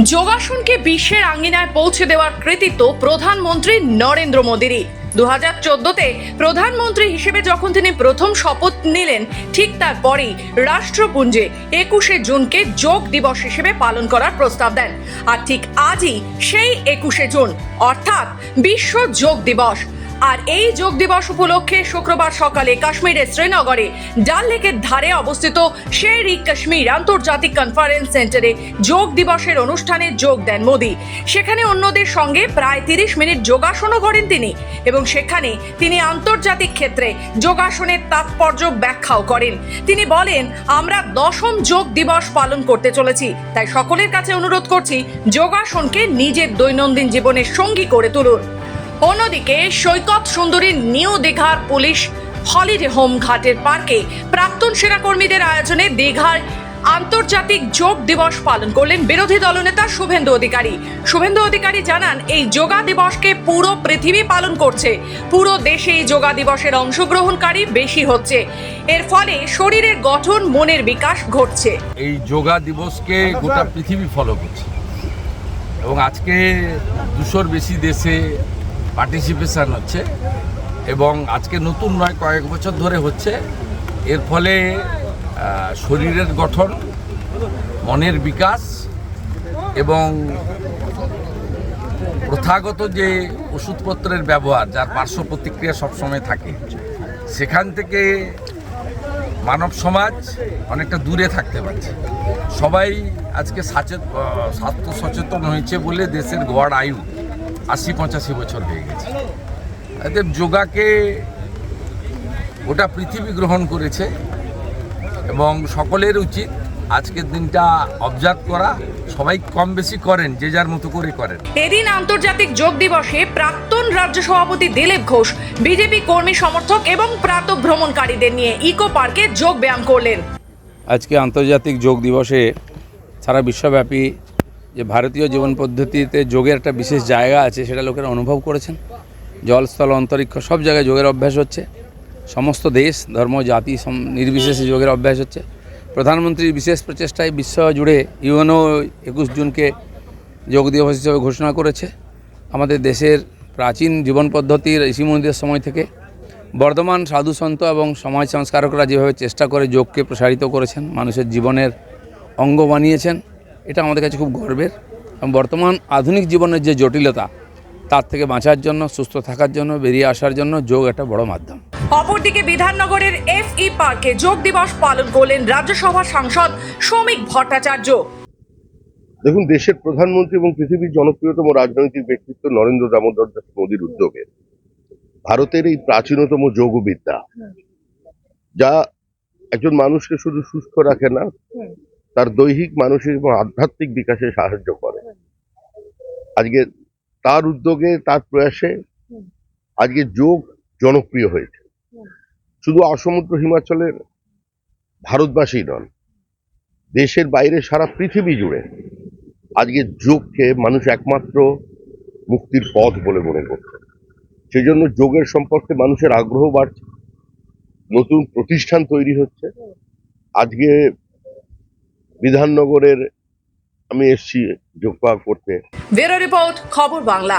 যোগাসনকে বিশ্বের আঙ্গিনায় পৌঁছে দেওয়ার কৃতিত্ব প্রধানমন্ত্রী নরেন্দ্র মোদীরই। দু হাজার চোদ্দতে প্রধানমন্ত্রী হিসেবে যখন তিনি প্রথম শপথ নিলেন, ঠিক তারপরেই রাষ্ট্রপুঞ্জে একুশে জুনকে যোগ দিবস হিসেবে পালন করার প্রস্তাব দেন। আর ঠিক আজই সেই একুশে জুন, অর্থাৎ বিশ্ব যোগ দিবস। আর এই যোগ দিবস উপলক্ষে শুক্রবার সকালে কাশ্মীরের শ্রীনগরে ডাল লেকের ধারে অবস্থিত শের ই কাশ্মীর আন্তর্জাতিক কনফারেন্স সেন্টারে যোগ দিবসের অনুষ্ঠানে যোগ দেন মোদি। সেখানে অন্যদের সঙ্গে প্রায় তিরিশ মিনিট যোগাসনও করেন তিনি এবং সেখানে তিনি আন্তর্জাতিক ক্ষেত্রে যোগাসনের তাৎপর্য ব্যাখ্যাও করেন। তিনি বলেন, আমরা দশম যোগ দিবস পালন করতে চলেছি, তাই সকলের কাছে অনুরোধ করছি যোগাসনকে নিজের দৈনন্দিন জীবনের সঙ্গী করে তুলুন। অন্যদিকে সৈকত সুন্দরীর নিউ দীঘার পুলিশ হলিডে হোম ঘাটের পার্কে প্রাক্তন সেনাকর্মীদের আয়োজনে দীঘার আন্তর্জাতিক যোগ দিবস পালন করলেন বিরোধী দলনেতা শুভেন্দু অধিকারী। শুভেন্দু অধিকারী জানান, এই যোগা দিবসকে পুরো পৃথিবী পালন করছে। পুরো দেশে এই যোগা দিবসের অংশগ্রহণকারী বেশি হচ্ছে। এর ফলে শরীরের গঠন, মনের বিকাশ ঘটছে। এই যোগা দিবসকে গোটা পৃথিবী ফলো করছে। এবং আজকে দুশোর বেশি দেশে পার্টিসিপেশন হচ্ছে এবং আজকে নতুন নয়, কয়েক বছর ধরে হচ্ছে। এর ফলে শরীরের গঠন, মনের বিকাশ এবং প্রথাগত যে ওষুধপত্রের ব্যবহার, যার পার্শ্ব প্রতিক্রিয়া সবসময় থাকে, সেখান থেকে মানব সমাজ অনেকটা দূরে থাকতে পারছে। সবাই আজকে সচেত স্বাস্থ্য সচেতন হয়েছে বলে দেশের গড় আয়ু আশি পঁচাশি বছর হয়ে গেছে। এতে যোগাকে গোটা পৃথিবী গ্রহণ করেছে এবং সকলের উচিত আজকের দিনটা অবজার্ভ করা। সবাই কম বেশি করেন যে যার মতো করে করেন। এদিন আন্তর্জাতিক যোগ দিবসে প্রাক্তন রাজ্য সভাপতি দিলীপ ঘোষ বিজেপি কর্মী সমর্থক এবং প্রাত ভ্রমণকারীদের নিয়ে ইকো পার্কে যোগ ব্যায়াম করলেন। আজকে আন্তর্জাতিক যোগ দিবসে সারা বিশ্বব্যাপী যে ভারতীয় জীবন পদ্ধতিতে যোগের একটা বিশেষ জায়গা আছে, সেটা লোকেরা অনুভব করেছেন। জলস্থল অন্তরিক্ষ সব জায়গায় যোগের অভ্যাস হচ্ছে। সমস্ত দেশ, ধর্ম, জাতি নির্বিশেষে যোগের অভ্যাস হচ্ছে। প্রধানমন্ত্রীর বিশেষ প্রচেষ্টায় বিশ্ব জুড়ে ইউএনও একুশ জুনকে যোগ দিবস হিসেবে ঘোষণা করেছে। আমাদের দেশের প্রাচীন জীবন পদ্ধতির ঋষিমুনিদের সময় থেকে বর্ধমান সাধু সন্ত এবং সমাজ সংস্কারকরা যেভাবে চেষ্টা করে যোগকে প্রসারিত করেছেন, মানুষের জীবনের অঙ্গ বানিয়েছেন এটা আমাদের কাছে খুব গর্বের। এবং বর্তমান আধুনিক জীবনের যে জটিলতা তার থেকে বাঁচার জন্য সুস্থ থাকার জন্য বেরিয়ে আসার জন্য যোগ একটা বড় মাধ্যম। অপরদিকে বিধাননগরের এফই পার্কে যোগ দিবস পালন করলেন রাজ্যসভা সাংসদ শ্রমিক ভট্টাচার্য। দেখুন দেশের প্রধানমন্ত্রী এবং পৃথিবীর জনপ্রিয়তম রাজনৈতিক ব্যক্তিত্ব নরেন্দ্র দামোদর দাস মোদীর উদ্যোগে ভারতের এই প্রাচীনতম যোগবিদ্যা যা একজন মানুষকে শুধু সুস্থ রাখে না তার দৈহিক, মানসিক এবং আধ্যাত্মিক বিকাশে সাহায্য করে। আজকে তার উদ্যোগে, তার প্রয়াসে আজকে যোগ জনপ্রিয় হয়েছে। শুধু অসমুদ্র হিমাচলের ভারতবাসী নন, দেশের বাইরে সারা পৃথিবী জুড়ে আজকে যোগকে মানুষ একমাত্র মুক্তির পথ বলে মনে করছে। সেই জন্য যোগের সম্পর্কে মানুষের আগ্রহ বাড়ছে, নতুন প্রতিষ্ঠান তৈরি হচ্ছে। আজকে বিধাননগরের আমি এসছি যোগ করতে। ব্যুরো রিপোর্ট খবর বাংলা।